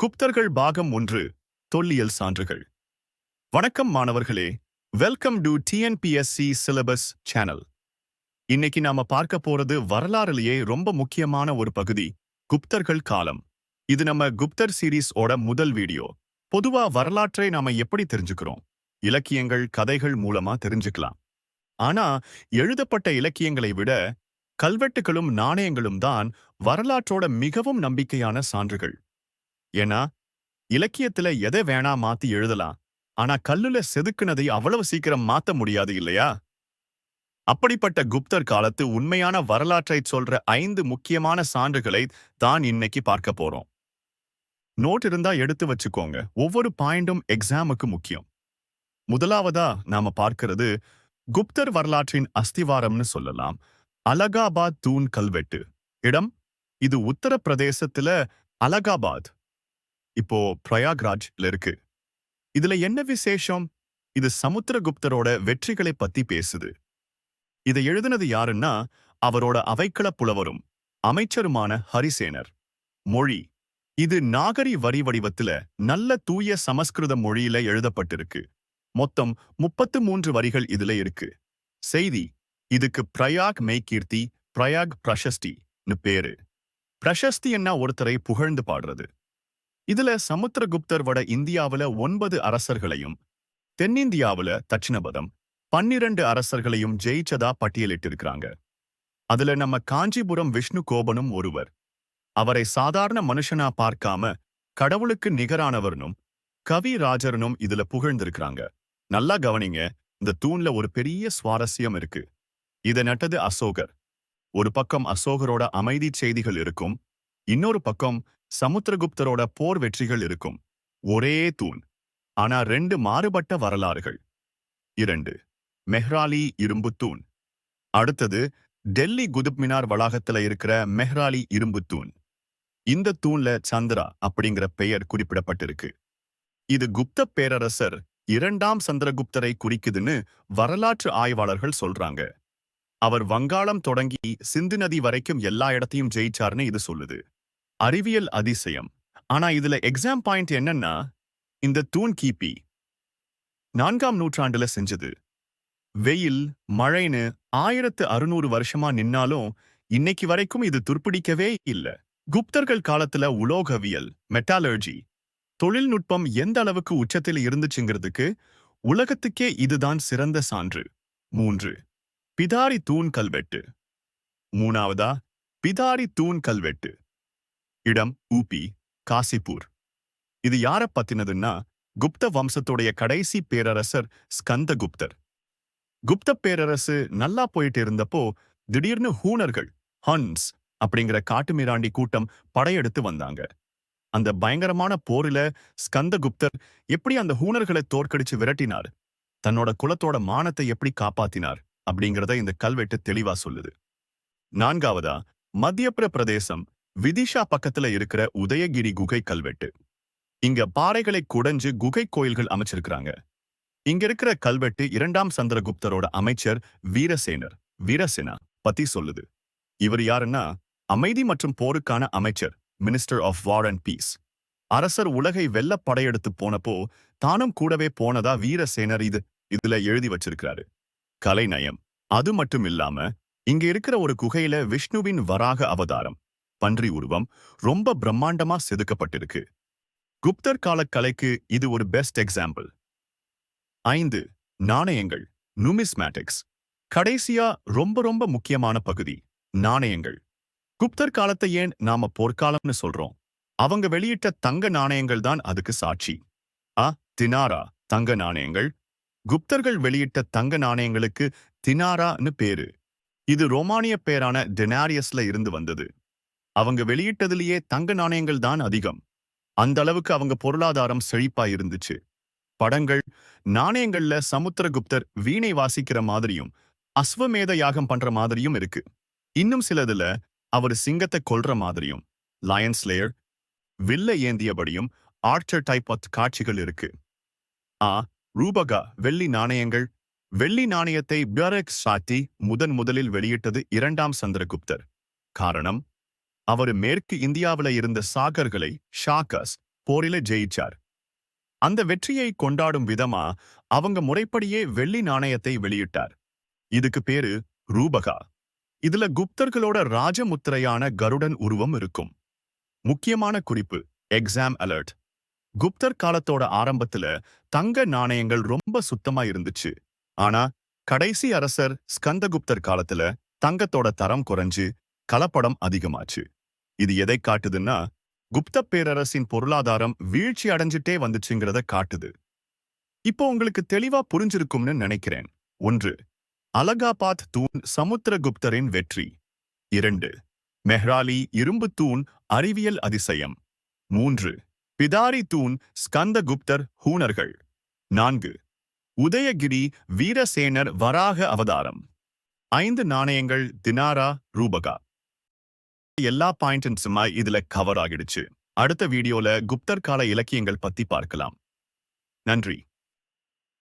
குப்தர்கள் பாகம் ஒன்று தொல்லியல் சான்றுகள். வணக்கம் மாணவர்களே welcome to TNPSC syllabus channel இன்னைக்கு நாம பார்க்க போறது வரலாறுலேயே ரொம்ப முக்கியமான ஒரு பகுதி குப்தர்கள் காலம். இது நம்ம குப்தர் சீரீஸ் ஓட முதல் வீடியோ. பொதுவா வரலாற்றை நாம எப்படி தெரிஞ்சுக்கிறோம்? இலக்கியங்கள் கதைகள் மூலமா தெரிஞ்சுக்கலாம். ஆனா எழுதப்பட்ட இலக்கியங்களை விட கல்வெட்டுகளும் நாணயங்களும் தான் வரலாற்றோட மிகவும் நம்பிக்கையான சான்றுகள். ஏன்னா இலக்கியத்துல எதை வேணா மாத்தி எழுதலாம் ஆனா கல்லுல செதுக்குனதை அவ்வளவு சீக்கிரம் மாத்த முடியாது இல்லையா? அப்படிப்பட்ட குப்தர் காலத்து உண்மையான வரலாற்றை சொல்ற ஐந்து முக்கியமான சான்றுகளை தான் இன்னைக்கு பார்க்க போறோம். நோட் இருந்தா எடுத்து வச்சுக்கோங்க. ஒவ்வொரு பாயிண்டும் எக்ஸாமுக்கு முக்கியம். முதலாவதா நாம பார்க்கிறது குப்தர் வரலாற்றின் அஸ்திவாரம்னு சொல்லலாம். அலகாபாத் தூண் கல்வெட்டு. இடம் இது உத்தரப்பிரதேசத்துல அலகாபாத். இப்போ பிரயாக்ராஜ்ல இருக்கு. இதுல என்ன விசேஷம்? இது சமுத்திரகுப்தரோட வெற்றிகளை பத்தி பேசுது. இதை எழுதினது யாருன்னா அவரோட அவைக்கள புலவரும் அமைச்சருமான ஹரிசேனர். மொழி. இது நாகரி வரி வடிவத்துல நல்ல தூய சமஸ்கிருத மொழியில எழுதப்பட்டிருக்கு. மொத்தம் முப்பத்து மூன்று வரிகள் இதுல இருக்கு. செய்தி. இதுக்கு பிரயாக் மெய்கீர்த்தி பிரயாக் பிரசஸ்தின்னு பேரு. பிரசஸ்தி என்ன ஒருத்தரை புகழ்ந்து பாடுறது. இதுல சமுத்திரகுப்தர் வட இந்தியாவுல ஒன்பது அரசர்களையும் தென்னிந்தியாவுல தட்சிணபதம் பன்னிரண்டு அரசர்களையும் ஜெயிச்சதா பட்டியலிட்டிருக்கிறாங்க. அதுல நம்ம காஞ்சிபுரம் விஷ்ணு கோபனும் ஒருவர். அவரை சாதாரண மனுஷனா பார்க்காம கடவுளுக்கு நிகரானவர்னும் கவிராஜர்னும் இதுல புகழ்ந்திருக்கிறாங்க. நல்லா கவனிங்க இந்த தூண்ல ஒரு பெரிய சுவாரஸ்யம் இருக்கு. இத நட்டது அசோகர். ஒரு பக்கம் அசோகரோட அமைதி செய்திகள் இருக்கும் இன்னொரு பக்கம் சமுத்திரகுப்தரோட போர் வெற்றிகள் இருக்கும். ஒரே தூண். ஆனா ரெண்டு மாறுபட்ட வரலாறுகள். இரண்டு மெஹ்ராலி இரும்பு தூண். அடுத்தது டெல்லி குதுப் மினார் வளாகத்துல இருக்கிற மெஹ்ராலி இரும்பு தூண். இந்த தூண்ல சந்திரா அப்படிங்கிற பெயர் குறிப்பிடப்பட்டிருக்கு. இது குப்த பேரரசர் இரண்டாம் சந்திரகுப்தரை குறிக்குதுன்னு வரலாற்று ஆய்வாளர்கள் சொல்றாங்க. அவர் வங்காளம் தொடங்கி சிந்து நதி வரைக்கும் எல்லா இடத்தையும் ஜெயிச்சார்னு இது சொல்லுது. அறிவியல் அதிசயம். ஆனா இதுல எக்ஸாம் பாயிண்ட் என்னன்னா இந்த தூண் கிபி நான்காம் நூற்றாண்டுல செஞ்சது. வெயில் மழைன்னு ஆயிரத்து அறுநூறு வருஷமா நின்னாலும் இன்னைக்கு வரைக்கும் இது துர்ப்பிடிக்கவே இல்ல. குப்தர்கள் காலத்துல உலோகவியல் மெட்டாலர்ஜி தொழில்நுட்பம் எந்த அளவுக்கு உச்சத்தில் இருந்துச்சுங்கிறதுக்கு உலகத்துக்கே இதுதான் சிறந்த சான்று. மூன்று பிதாரி தூண் கல்வெட்டு. மூணாவதா பிதாரி தூண் கல்வெட்டு. இடம் ஊபி காசிப்பூர். இது யார பத்தினதுன்னா குப்த வம்சத்துடைய கடைசி பேரரசர் ஸ்கந்தகுப்தர். குப்த பேரரசு நல்லா போயிட்டு இருந்தப்போ திடீர்னு ஹூனர்கள் ஹன்ஸ் அப்படிங்கிற காட்டுமிராண்டி கூட்டம் படையெடுத்து வந்தாங்க. அந்த பயங்கரமான போரில ஸ்கந்தகுப்தர் எப்படி அந்த ஹூனர்களை தோற்கடிச்சு விரட்டினார் தன்னோட குலத்தோட மானத்தை எப்படி காப்பாத்தினார் அப்படிங்கிறத இந்த கல்வெட்டு தெளிவா சொல்லுது. நான்காவதா மத்திய பிரதேசம் விதிஷா பக்கத்துல இருக்கிற உதயகிரி குகை கல்வெட்டு. இங்க பாறைகளை குடைஞ்சு குகை கோயில்கள் அமைச்சிருக்கிறாங்க. இங்க இருக்கிற கல்வெட்டு இரண்டாம் சந்திரகுப்தரோட அமைச்சர் வீரசேனர் வீரசேனா பத்தி சொல்லுது. இவர் யாருன்னா அமைதி மற்றும் போருக்கான அமைச்சர் minister of war and peace அரசர் உலகை வெல்ல படையெடுத்து போனப்போ தானும் கூடவே போனதா வீரசேனர் இது இதுல எழுதி வச்சிருக்கிறாரு. கலைநயம் அது மட்டும் இல்லாம இங்க இருக்கிற ஒரு குகையில விஷ்ணுவின் வராக அவதாரம். பன்றி உருவம் ரொம்ப பிரம்மாண்டமா செதுக்கப்பட்டிருக்கு. குப்தர் கால கலைக்கு இது ஒரு பெஸ்ட் எக்ஸாம்பிள் ஐந்து நாணயங்கள் நுமிஸ்மேட்டிக்ஸ் கடைசியா ரொம்ப ரொம்ப முக்கியமான பகுதி நாணயங்கள். குப்தர் காலத்தை ஏன் நாம போர்க்காலம்னு சொல்றோம்? அவங்க வெளியிட்ட தங்க நாணயங்கள் தான் அதுக்கு சாட்சி. அ தினாரா தங்க நாணயங்கள். குப்தர்கள் வெளியிட்ட தங்க நாணயங்களுக்கு தினாரான்னு பேரு. இது ரோமானிய பேரான டெனாரியஸ்ல இருந்து வந்தது. அவங்க வெளியிட்டதிலேயே தங்க நாணயங்கள் தான் அதிகம். அந்த அளவுக்கு அவங்க பொருளாதாரம் செழிப்பா இருந்துச்சு. படங்கள் நாணயங்கள்ல சமுத்திரகுப்தர் வீணை வாசிக்கிற மாதிரியும் அஸ்வமேத யாகம் பண்ற மாதிரியும் இருக்கு. இன்னும் சிலதுல அவர் சிங்கத்தை கொல்ற மாதிரியும் லயன்ஸ் லேயர் வில்ல ஏந்தியபடியும் ஆர்ச்சர் டைப் ஆஃப் காட்சிகள் இருக்கு. ஆ ரூபகா வெள்ளி நாணயங்கள். வெள்ளி நாணயத்தை பியரெக் சாத்தி முதன் முதலில் வெளியிட்டது இரண்டாம் சந்திரகுப்தர். காரணம் அவர் மேற்கு இந்தியாவில இருந்த சாகர்களை ஷாக்கஸ் போரில ஜெயிச்சார். அந்த வெற்றியை கொண்டாடும் விதமா அவங்க முறைப்படியே வெள்ளி நாணயத்தை வெளியிட்டார். இதுக்கு பேரு ரூபகா. இதுல குப்தர்களோட ராஜமுத்திரையான கருடன் உருவம் இருக்கும். முக்கியமான குறிப்பு எக்ஸாம் அலர்ட் குப்தர் காலத்தோட ஆரம்பத்துல தங்க நாணயங்கள் ரொம்ப சுத்தமா இருந்துச்சு. ஆனா கடைசி அரசர் ஸ்கந்தகுப்தர் காலத்துல தங்கத்தோட தரம் குறைஞ்சு கலப்படம் அதிகமாச்சு. இது எதை காட்டுதுன்னா குப்த பேரரசின் பொருளாதாரம் வீழ்ச்சி அடைஞ்சிட்டே வந்துச்சுங்கிறத காட்டுது. இப்போ உங்களுக்கு தெளிவா புரிஞ்சிருக்கும்னு நினைக்கிறேன். ஒன்று அலகாபாத் தூண் சமுத்திரகுப்தரின் வெற்றி. இரண்டு மெஹ்ராலி இரும்பு தூண் அறிவியல் அதிசயம். மூன்று பிதாரி தூண் ஸ்கந்தகுப்தர் ஹூனர்கள். நான்கு உதயகிரி வீரசேனர் வராக அவதாரம். ஐந்து நாணயங்கள் தினாரா ரூபகா. எல்லா பாயிண்ட்ஸுமா இதுல கவர் ஆகிடுச்சு. அடுத்த வீடியோல குப்தர் கால இலக்கியங்கள் பத்தி பார்க்கலாம். நன்றி.